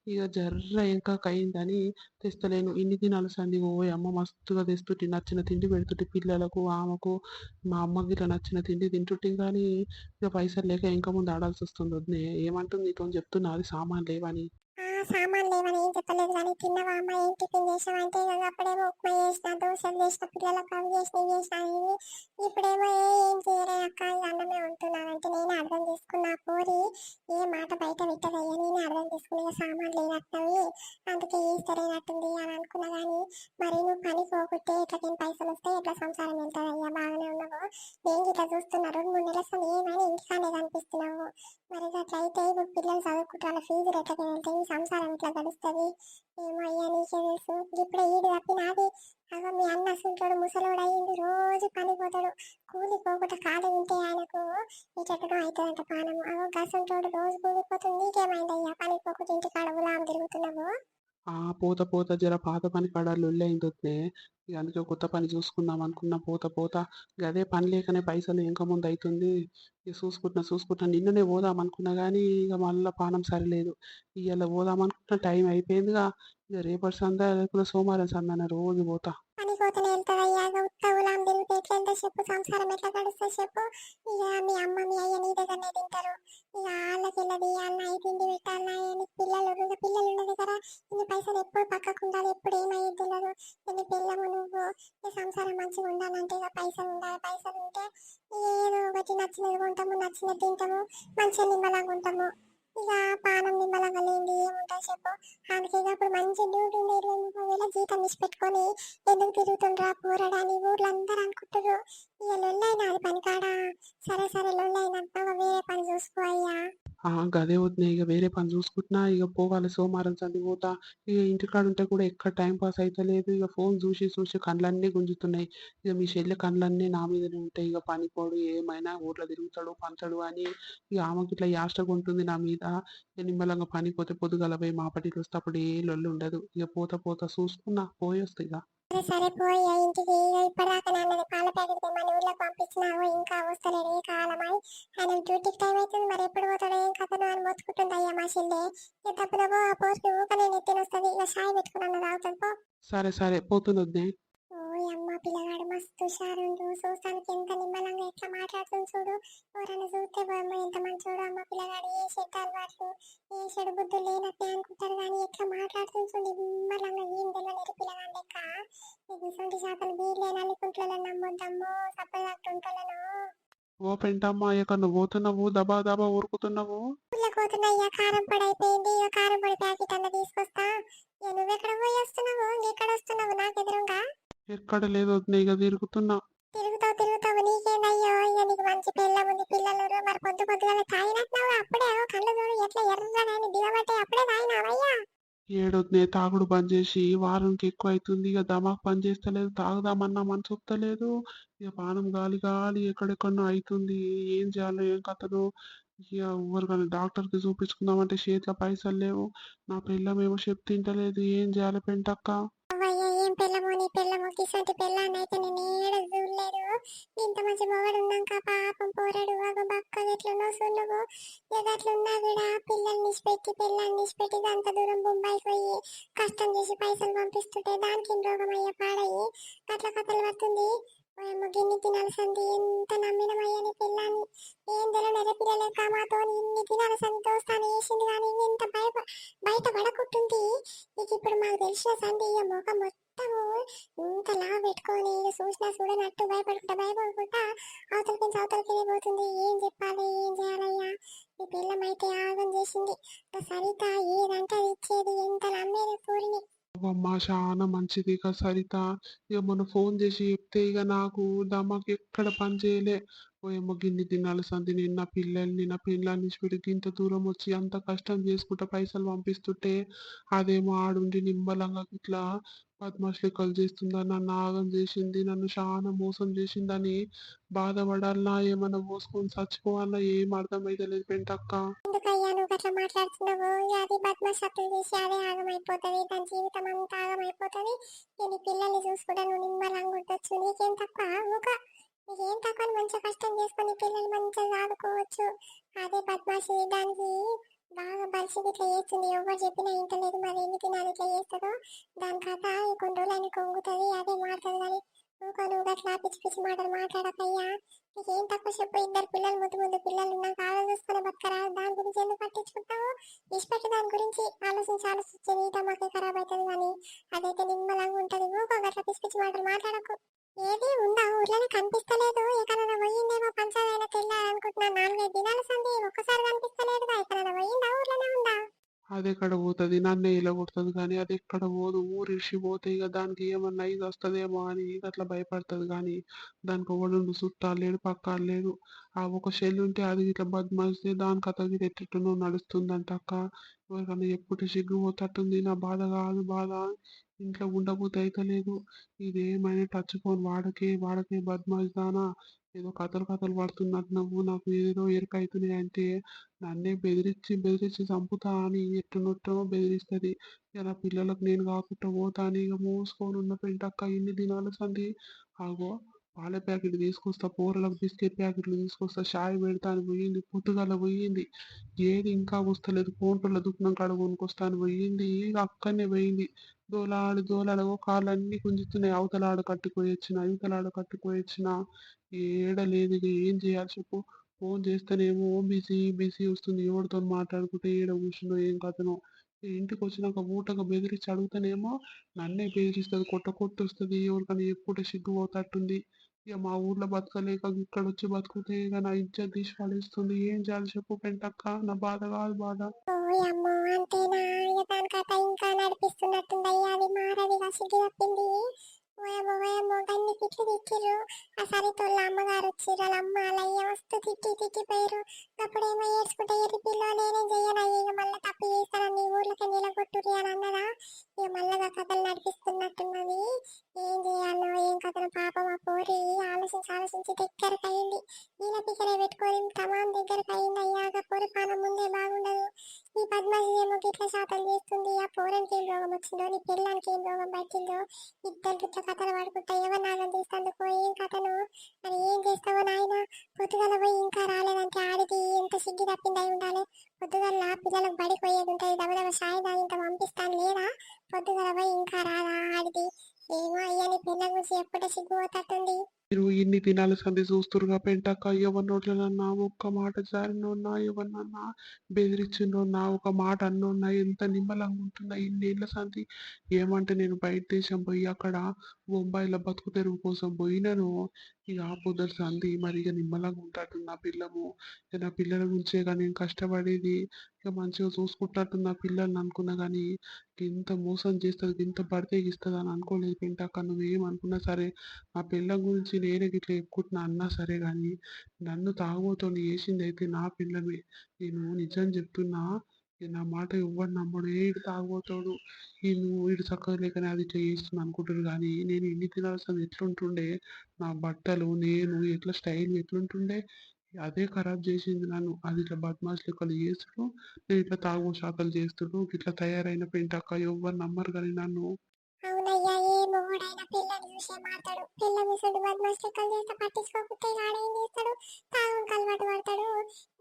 ఇక జర్ర ఇంకా అయిందని తెస్తలేను. ఇన్ని దినాల సంది ఓ అమ్మ మస్తుగా తెస్తుంటే. నచ్చిన తిండి పెడుతుంటే పిల్లలకు ఆమెకు. మా అమ్మకి ఇట్లా నచ్చిన తిండి తింటుంటే కానీ ఇక పైసలు లేక ఇంకా ముందు ఆడాల్సి వస్తుంది. వద్దే ఏమంటుంది? నీతో చెప్తున్నా. అది సామాన్ లేవని. సామాన్ లేవని ఏం చెప్పలేదు కానీ తిన్నవా అమ్మ? ఏం టిఫిన్ చేసావు అంటే ఇక అప్పుడేమో ఉప్మా చేసిన దోశలు చేసిన పిల్లలకు అవి చేసిన ఇవి చేసిన అని ఇప్పుడేమో ఏ ఏం చేయలే అక్క ఇక అన్నమే ఉంటున్నానంటే నేను అర్థం చేసుకున్నా పోరి. ఏ మాట బయట పెట్టదయ్యా నేను అర్థం చేసుకుని సామాన్ లేనట్టవి అందుకే ఏ సరైనట్టుంది అని అనుకున్నా కానీ మరి నువ్వు పని పోగొట్టే ఇట్లా ఇట్లకేం పైసలు వస్తే ఇట్లా సంసారం వెళ్తుంది బాగానే ఉన్నావు. నేను ఇట్లా చూస్తున్నా? రెండు మూడు నెలలు ఏమైనా ఇంటికానే కనిపిస్తున్నావు. మరి అట్లయితే ఇప్పుడు పిల్లలు చదువుకుంటారు ఫీజు ఎట్లా వెళ్తాయి సంసారం ఇట్లా గడుస్తుంది? ఏమో అయ్యా నీకే తెలుసు. ఇప్పుడే ఈడు తప్పి నాది అగో మీ అన్న అసలుంటాడు ముసలోడు అయ్యింది రోజు పని పోతాడు. కూలి పోకుండా ఖాళీ ఉంటే ఆయనకు ఇటట్టుగా అవుతుందంట పానము. అగో గసంటోడు రోజు కూలిపోతుంది నీకేమైంది అయ్యా పని పోకుండా ఇంటికాడ ఉలాం తిరుగుతున్నావు? ఆ పోత పోత జర పాత పని కాడ లొల్లి ఇక అందుకే కొత్త పని చూసుకుందాం అనుకున్న పోత పోత. గదే పని లేకనే పైసలు ఇంకా ముందు అవుతుంది ఇక చూసుకుంటున్నా చూసుకుంటున్నా నిన్ననే పోదాం అనుకున్నా కానీ ఇక మళ్ళీ పానం సరిలేదు. ఇవాళ పోదాం అనుకున్న టైం అయిపోయిందిగా. ఇక రేపటి సందా లేకుండా సోమవారం సందా రోజు పోతా. పని పోతూనే వెళ్తుంది అయ్యా ఇక ఉత్త ఉలాం తిరిగితే ఎట్లా చెప్పు సంసారం ఎట్లా గడుస్తా చెప్పు. ఇక మీ అమ్మ మీ అయ్య నీ దగ్గరనే తింటారు. ఇక వాళ్ళకి వెళ్ళది వాళ్ళ అయ్యి తిండి పెట్టాలన్నా నీకు పిల్లలు ఇక పిల్లలు ఉన్నది కదా. ఇన్ని పైసలు ఎప్పుడు పక్కకు ఉండాలి ఎప్పుడు ఏమయ్యేది తెలియదు ఎన్ని పిల్లము నువ్వు? ఈ సంసారం మంచిగా ఉండాలంటే ఇక పైసలు ఉండాలి పైసలు ఉంటే ఏదో ఒకటి నచ్చినది కొంటాము నచ్చినది తింటాము. మంచిగా నిమ్మలాగా ఉంటాము. ఇక పానం నిమ్మలంగా లేనిది ఏముంటుంది చెప్పు. అందుకే ఇక ఇప్పుడు మంచి డ్యూటీ ఉండే ఇరవై ముప్పై వేల జీతం ఇచ్చి పెట్టుకొని ఎందుకు తిరుగుతుండ్రా పోరాడని ఊర్లో అందరూ అనుకుంటారు ఇక లొల్లైనా అది పని కాడా సరే సరే లొల్లైనా. వేరే పని చూసుకో అయ్యా. ఆ గదే వద్దునే ఇక వేరే పని చూసుకుంటున్నా ఇక పోవాలి సోమవారం సంది పోతా ఇక ఇంటికాడ ఉంటే కూడా ఎక్కడ టైం పాస్ అయితే ఇక ఫోన్ చూసి చూసి కళ్ళన్నీ గుంజుతున్నాయి. ఇక మీ చెల్లె కళ్ళన్నీ నా మీదనే ఉంటాయి ఇక పనిపోడు ఏమైనా ఊర్లో తిరుగుతాడు పంచడు అని ఇక ఆమెకి ఇట్లా యాష్టగా ఉంటుంది నా మీద. ఇక నిమ్మలంగా పనికి పోతే పొద్దుగల పోయి మా పట్టికి అప్పుడు ఏ లొల్లి ఉండదు. ఇక పోత పోత చూసుకున్నా పోయి వస్తాయి ఇక సరే సరే పోయి ఇంటికి ఇక ఇప్పటిదాకా నాన్నది పాల ప్యాకెట్ మన ఊర్లో పంపించినావు ఇంకా వస్తలేడు ఏ కాలమై ఆయన డ్యూటీకి టైం అవుతుంది మరి ఎప్పుడు పోతాడో ఏం కథను అని మొత్తుకుంటుంది అయ్యా మా చెల్లె. ఏ తప్పుదబో ఆ పోస్ట్ ఊక నేను ఎత్తిన వస్తుంది. ఇక షాయి పెట్టుకున్నాను తాగుతుంది పో. సరే సరే పోతుంది అమ్మ పిల్లగాడు మస్తు హుషారుండు. చూస్తానికి ఎంత నిమ్మలంగా ఎట్లా మాట్లాడుతుంది చూడు. ఎవరైనా చూస్తే అమ్మ ఎంత మంచోడు అమ్మ పిల్లగాడు. ఏ చెడ్డ అలవాట్లు ఏ చెడు బుద్ధులు లేనట్టే అనుకుంటారు కానీ ఎట్లా మాట్లాడుతుంది చూడు. నిమ్మలంగా ఏం తెలియలేదు పిల్లగాడు లెక్క. సొంటి శాతం బీర్లే నల్లికుంట్లలో నమ్మొద్దమ్మో సప్పదాట్టు ఉంటలను ఓ పెంటమ్మ ఎక్కడ నువ్వు పోతున్నావు దబా దబా ఉరుకుతున్నావు పుల్లకోతున్నాయ్యా కారం పొడి అయిపోయింది ఇక కారం పొడి ప్యాకెట్ అన్న తీసుకొస్తా. ఇక నువ్వెక్కడ పోయి వస్తున్నావు ఎక్కడ వస్తున్నావు నాకు ఎదురుగా ఎక్కడ లేదు ఇక తిరుగుతున్నా. తిరుగుతావు తిరుగుతావు నీకేందయ్యో? ఇక నీకు మంచి పిల్ల ఉంది పిల్లలు ఉన్నారు. మరి పొద్దు పొద్దుగా తాగినట్టున్నావు అప్పుడే ఓ కళ్ళు చూడు ఎట్లా ఎర్రగాని దిగబట్టే అప్పుడే తాగినావయ్యా ఏడొద్దునే తాగుడు బంద్ చేసి వారానికి ఎక్కువ అవుతుంది ఇక దమాక్ పని చేస్తలేదు తాగుదామన్నా మనసు ఒప్పుతలేదు ఇక పానం గాలి గాలి ఎక్కడెక్కడనో అవుతుంది ఏం చేయాలో ఏం కథను ఇక ఎవరికైనా డాక్టర్కి చూపించుకుందామంటే చేతిలో పైసలు లేవు. నా పిల్లమేమో చెప్పు తింటలేదు. ఏం చేయాలి పెంటక్క? ఏం పిల్లమో నీ పిల్లమో కిసంటి పిల్లాన్ని అయితే నేను ఏడ చూడలేదు. ఇంత మంచి మొగడు ఉన్నాక పాపం పోరాడు. ఒక బక్క ఎట్లున్నో సున్నువు ఇక కూడా పిల్లల్ని పిల్లల్ని అంత దూరం పోయి కష్టం చేసి పైసలు పంపిస్తుంటే దానికి రోగం అయ్యే పాడయి అట్లా కథలు పడుతుంది. ఓయమ్మ గిన్ని తినాల్సింది ఎంత నమ్మినమయ్యా నీ పిల్లాన్ని. ఏం తెలియదు పిల్లలే మాతో ఇన్ని తినాల్సింది దోస్తాను వేసింది కానీ ఇంత భయ బయట పడకుంటుంది ఇక ఇప్పుడు మాకు తెలిసిన సంధి ఇక ముఖం మొత్తము ఇంత లాభ పెట్టుకొని ఇక చూసినా చూడనట్టు భయపడుకుంటా భయపడుకుంటా అవతలకి నుంచి అవతలకి పోతుంది. ఏం చెప్పాలి ఏం చేయాలయ్యా? ఈ పిల్లమైతే ఆగం చేసింది. సరిత ఏదంటే ఇచ్చేది. ఎంత నమ్మేది పూరిని. అమ్మా చాలా మంచిది ఇక సరిత. ఇక మొన్న ఫోన్ చేసి చెప్తే ఇక నాకు దమాక్ ఎక్కడ పని చేయలే. ఓయమ్మ గిన్ని దినాల సంధి నేను నా పిల్లల్ని నా పిల్లల్ని విడికి ఇంత దూరం వచ్చి అంత కష్టం చేసుకుంటా పైసలు పంపిస్తుంటే అదేమో ఆడుండి నిమ్మలంగా ఇట్లా పద్మశ్రీ కలు చేస్తుందా నన్ను ఆగం చేసింది నన్ను చాలా మోసం చేసిందని బాధపడాలనా ఏమన్నా పోసుకొని చచ్చిపోవాలన్నా ఏం అర్థమైతలేదు పెంటక్క. ఎందుకయ్యా నువ్వు అట్లా మాట్లాడుతున్నావు? చేసి అదే ఆగమైపోతుంది దాని జీవితం అంతా ఆగమైపోతుంది. పిల్లల్ని చూసుకుంటా నువ్వు నిమ్మలంగా ఉండొచ్చు నీకేం తక్కువ? ఏం తక్కువ మంచిగా కష్టం చేసుకుని పిల్లలు మంచిగా చదువుకోవచ్చు. అదే బద్మాషి దానికి బాగా పరిస్థితి ఇట్లా చేస్తుంది. ఎవరు చెప్పినా ఇంటలేదు మరి ఎన్ని తినాలి ఇట్లా చేస్తుందో దాని కథ కొన్ని రోజులు కొంగుతుంది అదే మారుతుంది కానీ ఊక నువ్వు అట్లా పిచ్చి పిచ్చి మాటలు మాట్లాడకయ్యా. నీకు ఏం తక్కువ చెప్పు ఇద్దరు పిల్లలు ముందు ముందు పిల్లలు ఉన్నాక ఆలోచిస్తున్న బతకరా? దాని గురించి ఎందుకు పట్టించుకుంటావు? ఇష్టపెట్టి దాని గురించి ఆలోచించి ఆలోచించి నీట మాకే ఖరాబ్ అవుతుంది కానీ అదైతే నిమ్మలంగా ఉంటుంది. ఊకో అట్లా పిచ్చి పిచ్చి మాటలు మాట్లాడకు. ఏది ఉందా? ఊర్లోనే కనిపిస్తలేదు. ఎక్కడైనా పోయిందేమో పంచాలైనా తెల్లారనుకుంటున్నా. నాలుగైదు దినాల సంది ఒక్కసారి కనిపిస్తలేదుగా. ఎక్కడైనా పోయిందా? ఊర్లోనే ఉందా? అది ఎక్కడ పోతుంది? నన్ను ఇలా కొడుతుంది కానీ అది ఎక్కడ పోదు. ఊరిసి పోతే ఇక దానికి ఏమన్నా ఇది వస్తుందేమో అని అట్లా భయపడుతుంది కానీ దానికి ఒకడు చుట్టాలు లేడు పక్కాలు లేడు ఆ ఒక షెల్ ఉంటే అది ఇట్లా బద్మాయిస్తే దాని కథ గిట్ల ఎట్టెట్టునో నడుస్తుందంట అక్క. ఎవరికన్నా ఎప్పుడు సిగ్గు పోతట్టుంది. నా బాధ కాదు బాధ ఇంట్లో ఉండబోతే అయితలేదు ఇదేమైనా టచ్ ఫోన్ వాడకే వాడకే బద్మాయిస్ దానా? ఏదో కథలు కథలు పడుతున్నట్టు నువ్వు నాకు ఏదో ఎరుక అవుతున్నాయి అంటే నన్నే బెదిరించి బెదిరించి చంపుతా అని ఎట్టునొట్టో బెదిరిస్తుంది. ఇలా పిల్లలకు నేను కాకుండా పోతా అని ఇక మూసుకొని ఉన్న పెంటక్క ఇన్ని దినాలు సంది ఆగో పాల ప్యాకెట్ తీసుకొస్తా కూరలకు బిస్కెట్ ప్యాకెట్లు తీసుకొస్తా షాయ్ పెడతా అని పోయింది పొద్దుగాల పోయింది. ఏది ఇంకా వస్తలేదు ఫోన్లో దుఃఖం కడ కొనుక్కొస్తా అని పోయింది ఇక అక్కడనే పోయింది. దోలాడు దోలాడు కాళ్ళన్నీ గుంజుతున్నాయి. అవతలాడు కట్టుకొని వచ్చిన ఇవతలాడ కట్టుకొని వచ్చిన ఏడ లేదు ఏం చేయాలి చెప్పు. ఫోన్ చేస్తేనేమో బిజీ బిజీ వస్తుంది. ఎవరితో మాట్లాడుకుంటే ఏడ కూర్చున్నో ఏం కథనో. ఇంటికి వచ్చినాక ఊటగా బెదిరించి అడుగుతానేమో నన్నే బెదిరిస్తుంది కొట్ట కొట్టొస్తుంది. ఎవరికైనా ఎప్పుడే సిగ్గు పోతట్టుంది. ఇక మా ఊర్లో బతకలేక ఇక్కడ వచ్చి బతుకుతే ఇక నా ఇజ్జత్ తీసి పడేస్తుంది. ఏం చేయాలి చెప్పు పెంటక్క? నా బాధ కాదు బాధ. అంతేనా? దాని కథ ఇంకా నడిపిస్తున్నట్టుంది అది మారదిగా సిగ్గు తప్పింది. ఓయమ్మ ఓయమ్మ గన్ని తిట్లు తిట్టిర్రు. ఆ సరితోళ్ళ అమ్మగారు వచ్చిర్రు. వాళ్ళ అమ్మ అలయ్య అయ్య మస్తు తిట్టి తిట్టిపోయారు అప్పుడేమో ఏడ్చుకుంటే ఎర్రి పిల్లో నేనేం చెయ్యను? అయ్య ఇక మళ్ళీ తప్పు చేస్తానని ఊర్లకి నిలగొట్టుర్రి అని అన్నదా? ఇక మళ్ళీ కథలు నడిపిస్తున్నట్టున్నది. ఏం చేయాలో ఏం కథను పాపం ఆ పోరి ఆలోచించి ఆలోచించి దగ్గరకు అయింది నీళ్ళ పిక్కలే పెట్టుకొని తమాం దగ్గరకు అయింది అయ్యాక పోరి పానం ముందే బాగుండదు. ఈ పద్మాజి ఏమో గిట్ల శాతం చేస్తుంది. ఆ పోరానికి ఏం రోగం వచ్చిందో నీ పిల్లానికి ఏం రోగం పట్టిందో ఇద్దరు గిట్ల కథలు పడుకుంటా ఎవరు నాగం చేస్తందుకో ఏం కథను మరి ఏం చేస్తావో నాయన? పొద్దుగల పోయి ఇంకా రాలేదంటే ఆడికి ఎంత సిగ్గి తప్పిందై ఉండాలి? పొద్దుగల పిల్లలకు బడికి పోయేది ఉంటుంది దబదబ సాయి దాని ఇంత పంపిస్తాను లేదా? పొద్దుగల పోయి ఇంకా రాదా ఆడిది ఏమో అయ్యా నీ పిల్ల గురించి ఎప్పుడే సిగ్గు పోతట్టుంది. మీరు ఇన్ని దినాలు సంధి చూస్తురుగా పెంటక్క ఎవరి నోట్లనన్నా ఒక్క మాట జారినోన్నా ఎవరినన్నా బెదిరించినోన్నా ఒక మాట అన్నోన్నా ఎంత నిమ్మలంగా ఉంటున్నా ఇన్నేళ్ళ సంధి. ఏమంటే నేను బయట దేశం పోయి అక్కడ బొంబాయిలో బతుకు తెరువు కోసం పోయినను. ఇక ఆ పొద్దుల సంది మరి ఇక నిమ్మలంగా ఉంటాడు నా పిల్లము. నా పిల్లల గురించే కానీ నేను కష్టపడేది ఇక మంచిగా చూసుకుంటాడు నా పిల్లల్ని అనుకున్నా కానీ ఇంత మోసం చేస్తుంది ఇంత బడితే ఇస్తుంది అని అనుకోలేదు పెంటక్క నువ్వు ఏమనుకున్నా సరే ఆ పిల్లం గురించి నేనే ఇట్లా చెప్పుకుంటున్నా అన్నా సరే కానీ నన్ను తాగుబోతోని వేసింది అయితే నా పిల్లమే. నేను నిజం చెప్తున్నా నా మాట ఎవ్వరు నమ్మడు. ఏడు తాగుబోతాడు ఈ నువ్వు వీడు చక్కగా లేకనే అది ఇట్లా చేస్తున్నా అనుకుంటారు కానీ నేను ఇన్ని తినాల్సింది ఎట్లుంటుండే నా బట్టలు నేను ఎట్లా స్టైల్ ఎట్లుంటుండే అదే ఖరాబ్ చేసింది నన్ను. అది ఇట్లా బద్మాష్ లెక్కలు చేస్తుడు. నేను ఇట్లా తాగు శాఖలు చేస్తుడు. ఇట్లా తయారైన పెంటక్క ఎవ్వరు నమ్మరు కానీ నన్ను. అవునయ్యా మాట్లాడు. పిల్ల మిసడు బద్మాష్ లెక్కలు చేస్తే పట్టించుకోకపోతే ఆడేం చేస్తాడు? తాగుకు అలవాటు పడతాడు.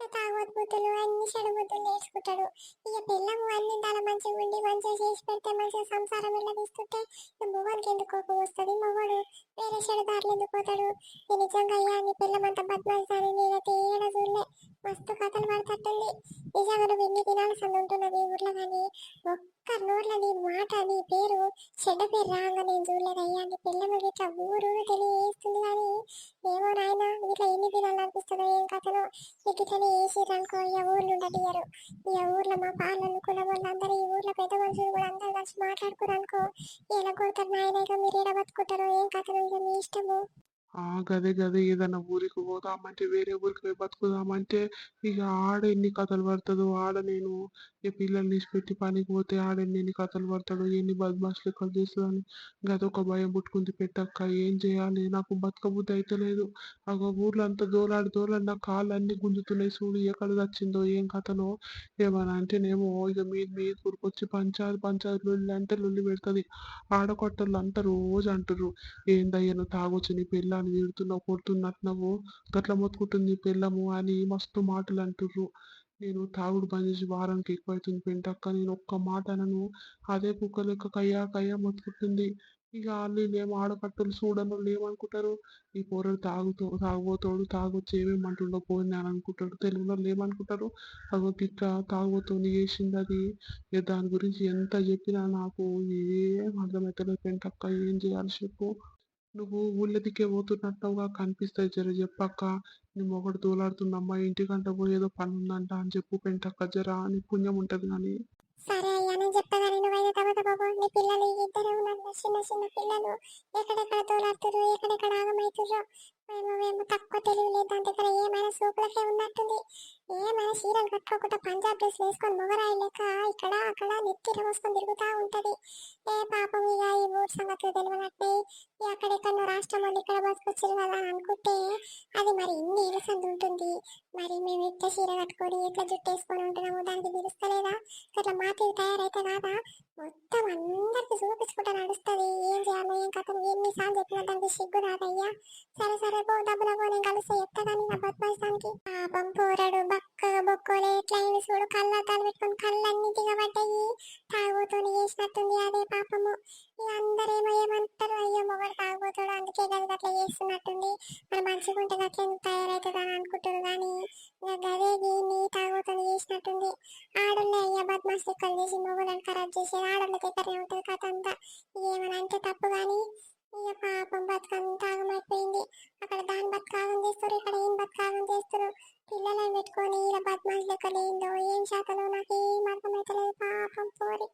ఇక బుద్ధులు అన్ని చెడు బుద్ధులు నేర్చుకుంటాడు. ఇక పిల్లము అన్ని దాని మంచిగా ఉండి మంచిగా చేసి పెడితే మంచిగా సంసారం ఇలా తీసుకుంటే ఇక ఎందుకు కోపం వస్తుంది? మొగోడు వేరే చెడు దారిలో ఎందుకు పోతాడు? ఈ నిజంగా అయ్యా నీ పిల్లమంతా బద్మాష్ అని నేనైతే ఏడ చూడలే. మస్తు కథలు పడతట్టుంది నిజంగా నువ్వు ఎన్ని దినాలు సంది ఊర్లో కానీ ఒక్క నోట్ల నీ మాట నీ పేరు చెడ్డ పేరు రాగా నేను చూడలేదయ్యా నీ పిల్లలు ఇట్లా ఊరు తెలియజేస్తుంది కానీ ఏమో నాయన ఇట్లా ఎన్ని దినాలు అనిపిస్తుందో ఏం కథనో. నీకు ఇట్లనే వేసిరనుకో అనుకో ఇక ఊర్లు ఉండటియ్యరు. ఇక ఊర్లో మా పాలలు కుల వాళ్ళందరూ ఈ ఊర్లో పెద్ద మనుషులు కూడా అందరూ కలిసి మాట్లాడుకురు ఎలా కొడతారు నాయన? ఇక మీరు ఎడ బతుకుంటారో ఏం కథనో? ఇక మీ ఇష్టము. ఆ! గదే గదే ఏదన్నా ఊరికి పోదామంటే వేరే ఊరికి పోయి బతుకుదామంటే ఇక ఆడ ఎన్ని కథలు పడతదో ఆడ నేను ఈ పిల్లల్ని ఇడిసిపెట్టి పనికి పోతే ఆడ ఎన్ని కథలు పడతాడు ఎన్ని బదమాష్ లెక్కలు చేస్తుందని గదొక భయం పుట్టుకుంది పెట్టక్క ఏం చేయాలి? నాకు బతకబుద్ధి అయితలేదు ఒక ఊర్లో అంతా దోలాడి దోలాడి నా కాళ్ళు అన్ని గుంజుతున్నాయి చూడు ఎక్కడ వచ్చిందో ఏం కథనో ఏమన్నా అంటేనేమో ఇక మీద మీద ఊరికొచ్చి పంచాయతీ పంచాయతీ లొల్లి అంటే లొల్లి పెడుతుంది. ఆడకొట్టలు అంతా రోజు అంటారు ఏందయ్యను తాగొచ్చు నీ పిల్ల పెళ్ళాన్ని తిడుతున్నావు కొడుతున్నట్టున్నావు గట్ల మొత్తుకుంటుంది పెళ్ళము అని మస్తు మాటలు అంటుర్రు. నేను తాగుడు బంద్ చేసి వారానికి ఎక్కువ అవుతుంది పెంటక్క నేను ఒక్క మాట అనను అదే కుక్క లెక్క కయ్యా కయ్యా మొత్తుకుంటుంది. ఇక వాళ్ళు ఏం ఆడకట్టలు చూడను ఏమనుకుంటారు? ఈ పోరడు తాగుతో తాగుబోతోడు తాగొచ్చి ఏమేమంటుండో పోయింది అని అనుకుంటాడు. తెలుగులో ఏమనుకుంటారు? అగో తిట్ట తాగుబోతోని చేసింది అది. దాని గురించి ఎంత చెప్పినా నాకు ఏం అర్థమవుతలేదు పెంటక్క ఏం చేయాలి చెప్పు. నువ్వు ఊళ్ళదికే పోతున్నట్టుగా కనిపిస్తాయి జర చెప్పక్క. నీ మొగడు దూలాడుతుందమ్మా ఇంటికంట పోయేదో పని ఉందంట అని చెప్పు పెంటక్క జర అని పుణ్యం ఉంటది కానీ సరే అయ్యా నేను బాబు. నీ పిల్లలు ఇద్దరు ఉన్నారు చిన్న చిన్న పిల్లలు. ఎక్కడెక్కడ తోలాడుతురు ఎక్కడెక్కడ ఏమో తక్కువ తెలివి లేదు. దాని దగ్గర ఏమైనా సూపులకే ఉన్నట్టుంది. ఏమైనా చీరలు కట్టుకోకుండా పంజాబ్ డ్రెస్ వేసుకొని మొగరాయి లెక్క ఇక్కడ అక్కడ నెత్తిలో మోసుకొని తిరుగుతూ ఉంటది. ఏ పాపం ఇక ఈ ఊరు సంగతులు తెలియనట్టే. ఈ అక్కడెక్కడో రాష్ట్రం వాళ్ళు ఇక్కడ బతుకొచ్చారు కదా అనుకుంటే అది మరి ఇన్ని ఏళ్ళ ఉంటుంది. మరి మేము ఎట్లా చీర కట్టుకొని ఎట్లా జుట్టు వేసుకొని ఉంటున్నాము దానికి తెలుస్తలేదా? అట్లా మాటలు తయారైతే కాదా? మొత్తం అందరికి చూపించుకుంటా నడుస్తుంది. ఏం చేయాలో ఏం కథను ఎన్ని సార్లు చెప్పిన దానికి సిగ్గు రాదయ్యా. సరే సరే పో డబ్బులకో నేను కలిసి ఎత్తగాని నా బద్మాయిస్తానికి. పాపం పోరాడు బక్కగా బొక్కోలే ఎట్లా అయింది చూడు. కళ్ళద్దాలు పెట్టుకొని కళ్ళన్నీ దిగబడ్డాయి. తాగుతూని చేసినట్టుంది అదే పాపము. ఇక అందరేమో ఏమంటారు? అయ్యో మొగడు తాగుతాడు అందుకే గది అట్లా చేస్తున్నట్టుంది. మరి మంచిగా ఉంటే అట్లా తయారవుతుంది అని అనుకుంటారు కానీ ఇక గదే దీన్ని తాగుతూని చేసినట్టుంది. ఆడోళ్ళే అయ్యా బద్మాస్ లెక్కలు చేసి మొగలను ఖరాబ్ చేసేది. ఆడోళ్ళ దగ్గరనే ఉంటుంది కథ అంతా? ఏమని అంటే తప్పు కానీ ఇక పాపం బతుకంతా ఆగమైపోయింది. అక్కడ దాని బతుకాగం చేస్తారు ఇక్కడ ఏం బతుకాగం చేస్తారు? పిల్లలను పెట్టుకొని ఇలా బద్మాష్ లెక్కలు ఏందో ఏం శాతలో నాకు ఏం అర్థమైతలేదు పాపం పోరి.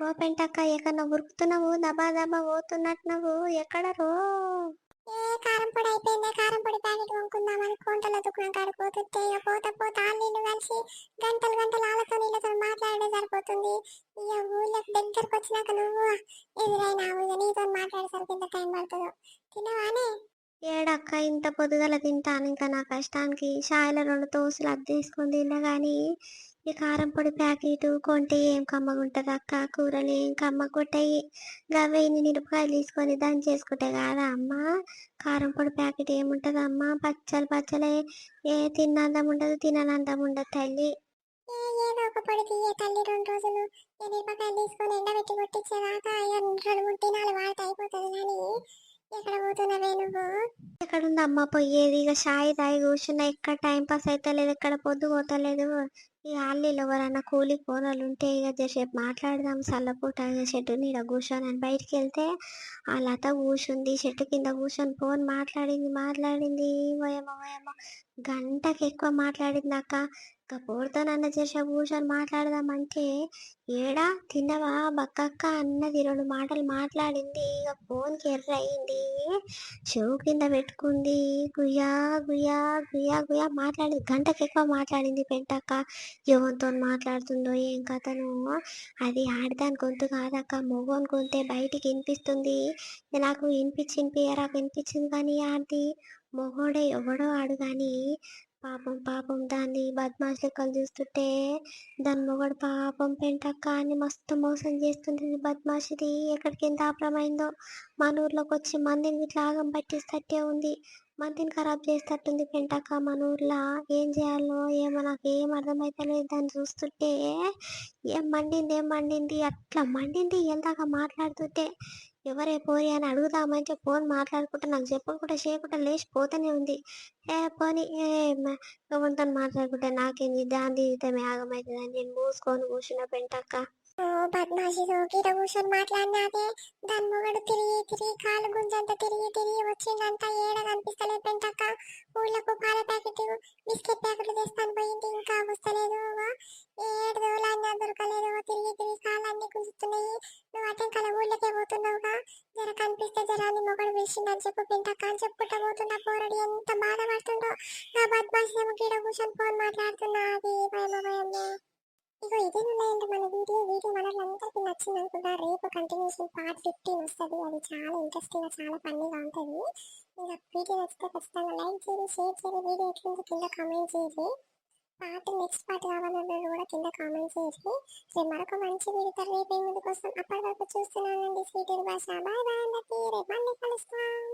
ఓ పెంటక్క ఎక్కడ ఉరుకుతున్నావు దబా దబా పోతున్నట్టున్నావు ఎక్కడ రో ఏ కారం పొడి అయిపోయింది కారం పొడి ప్యాకెట్ కొనుక్కుందామని కోంటల దుకాణం కాడ పోతుంటే ఇక పోత పోత ఆ నీళ్ళు కలిసి గంటలు గంటలు ఆళ్ళతో నీళ్ళతో మాట్లాడే సరిపోతుంది. ఇక ఊళ్ళకి దగ్గరకు వచ్చినాక నువ్వు? ఎదురైనావు ఇక నీతో మాట్లాడేసరికి ఎంత టైం పడుతుందో. తినవానే? ఏడక్క ఇంత పొద్దుగల తింటాను. ఇంకా నా కష్టానికి షాయిలో రెండు తోసులు అద్దేసుకుని తిన్నా కానీ ఈ కారం పొడి ప్యాకెట్ కొంటే ఏం కమ్మగుంటుంది అక్క కూరలు ఏం కమ్మగుంటాయి గవే ఇన్ని మిరపకాయలు తీసుకొని దాన్ని చేసుకుంటే కాదా అమ్మ? కారం పొడి ప్యాకెట్ ఏముంటుంది అమ్మ పచ్చలు పచ్చలే. ఏ తిన్నందం ఉండదు తిననందం ఉండదు తల్లి ఏదో ఒక పొడి తీయ తల్లి రెండు రోజులు. ఈ మిరపకాయలు తీసుకొని ఎండబెట్టి కొట్టించేదాకా రెండు మూడు దినాలు వాడితే అయిపోతుంది కానీ ఎక్కడ పోతున్నావే నువ్వు? ఎక్కడుంది అమ్మ పోయేది? ఇక షాయి తాగి కూర్చున్నా ఎక్కడ టైం పాస్ అయితే లేదు ఎక్కడ పొద్దు పోతలేదు. ఈ ఆళ్ళీలు ఎవరన్నా కూలి కూరలు ఉంటే ఇక జరసేపు మాట్లాడదాం చల్లపూట చెట్టు నీడ కూర్చొని అని బయటికి వెళ్తే ఆ లత కూర్చుంది చెట్టు కింద కూర్చొని ఫోన్ మాట్లాడింది మాట్లాడింది. ఓయమ్మ ఓయమ్మ గంటకి ఎక్కువ మాట్లాడింది అక్క. ఇక పోడుతోనన్న జరసేపు కూర్చొని మాట్లాడదామంటే ఏడా తిన్నవా బక్కక్క అన్నది రెండు మాటలు మాట్లాడింది. ఇక ఫోన్కి ఎర్ర అయింది చెవు కింద పెట్టుకుంది. గుయ్యా గుయ్యా గుయ్యా గుయ్యా మాట్లాడింది. గంటకి ఎక్కువ మాట్లాడింది పెంటక్క ఎవరితో మాట్లాడుతుందో ఏం కథను. అది ఆడదాని గొంతు కాదక్క. మొగోని గొంతే బయటికి వినిపిస్తుంది. నాకు వినిపించింది నాకు వినిపించింది కానీ ఆడిది మొగోడే ఎవడో ఆడు కానీ పాపం పాపం దాన్ని బద్మాష్ లెక్కలు చూస్తుంటే దాని మొగడు పాపం పెంటక్క అని మస్తు మోసం చేస్తుంటుంది బద్మాషిది. ఎక్కడికి ఎంత అప్రమైందో. మన ఊర్లోకి వచ్చి మందిని ఇట్లా ఆగం పట్టిస్తట్టే ఉంది. మందిని ఖరాబ్ చేస్తట్టుంది పెంటక్క మన ఊర్లో. ఏం చేయాలో ఏమో నాకు ఏం అర్థమైతలేదు దాన్ని చూస్తుంటే. ఏం మండింది ఏం మండింది? అట్లా మండింది ఎందాక మాట్లాడుతుంటే ఎవరే పోరి అని అడుగుదామంటే ఫోన్ మాట్లాడుకుంటే నాకు చెప్పకుండా చేయకుండా లేచిపోతూనే ఉంది. ఏ పోనీ ఏ ఎవరితో మాట్లాడుకుంటే నాకేంది దాని జీవితమే ఆగమవుతుంది అని నేను మూసుకొని కూర్చున్న పెంటక్క. బద్మాషి సోకిట కూర్చొని మాట్లాడినాదే. దాని మొగడు తిరిగి తిరిగి కాలు గుంజంత తిరిగి తిరిగి వచ్చిందంతా ఏడ కనిపిస్తలే పెంటక్క. ఊళ్ళకు పాల ప్యాకెట్ బిస్కెట్ ప్యాకెట్లు తెస్తాను పోయింది. ఇంకా వస్తలేదు ఏడు దోలన్నా దొరకలేదు తిరిగి తిరిగి కాళ్ళన్నీ గుంజుతున్నాయి. నువ్వు అటెంకల ఊళ్ళకే పోతున్నావుగా జర కనిపిస్తే జర అని మొగడు పిలిచిందని చెప్పు పెంటక్క అని చెప్పుకుంటా పోతున్నా పోరడి. ఎంత బాధపడుతుండో. నా బద్మాషి ఏమో గీడ కూర్చొని ఫోన్ మాట్లాడుతున్నా. అది భయమ భయమో. ఇగో ఇదే ఉన్నాయండి మన వీడియో వీడియో మనల్ని నచ్చింది అనుకుంటా. రేపు కంటిన్యూషన్ పార్ట్ ఫిఫ్టీన్ వస్తుంది. అది చాలా ఇంట్రెస్టింగ్ చాలా ఫన్నీగా ఉంటుంది. ఇంకా వీడియో నచ్చితే ఖచ్చితంగా లైక్ చేయండి షేర్ చేయండి వీడియో ఎట్లుంది కింద కామెంట్ చేయండి పార్ట్ నెక్స్ట్ పార్ట్ కావాలన్నది కూడా కింద కామెంట్ చేయండి రేపు మరొక మంచి వీడియో రేపు ఏం కోసం అప్పటి వరకు చూస్తున్నానండి. స్వీట్ భాష. బాయ్ బాయ్ అందరికీ. రేపు మళ్ళీ కలుస్తాం.